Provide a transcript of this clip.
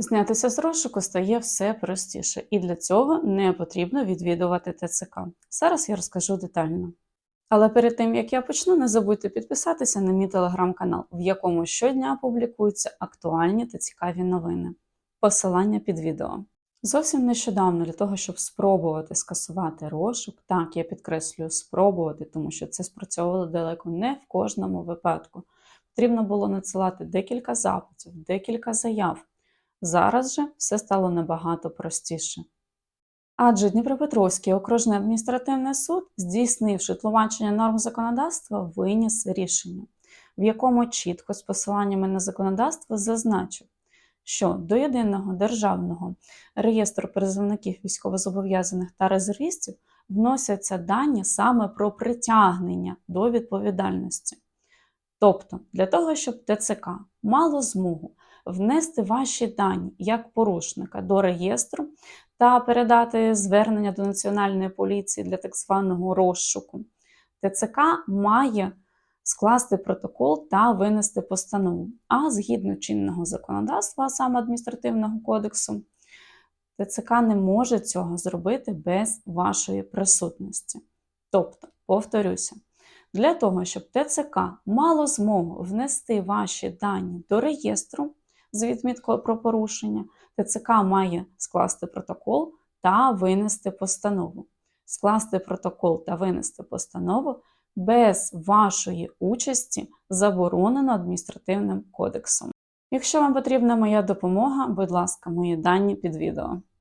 Знятися з розшуку стає все простіше, і для цього не потрібно відвідувати ТЦК. Зараз я розкажу детально. Але перед тим як я почну, не забудьте підписатися на мій телеграм-канал, в якому щодня публікуються актуальні та цікаві новини. Посилання під відео. Зовсім нещодавно для того, щоб спробувати скасувати розшук, так я підкреслюю спробувати, тому що це спрацьовувало далеко не в кожному випадку. Потрібно було надсилати декілька запитів, декілька заяв. Зараз же все стало набагато простіше. Адже Дніпропетровський окружний адміністративний суд, здійснивши тлумачення норм законодавства, виніс рішення, в якому чітко з посиланнями на законодавство зазначив, що до єдиного державного реєстру призовників військовозобов'язаних та резервістів вносяться дані саме про притягнення до відповідальності. Тобто, для того, щоб ТЦК мало змогу внести ваші дані як порушника до реєстру та передати звернення до Національної поліції для так званого розшуку, ТЦК має скласти протокол та винести постанову. А згідно чинного законодавства, саме адміністративного кодексу, ТЦК не може цього зробити без вашої присутності. Тобто, повторюся, для того, щоб ТЦК мало змогу внести ваші дані до реєстру з відміткою про порушення, ТЦК має скласти протокол та винести постанову. Скласти протокол та винести постанову без вашої участі заборонено адміністративним кодексом. Якщо вам потрібна моя допомога, будь ласка, мої дані під відео.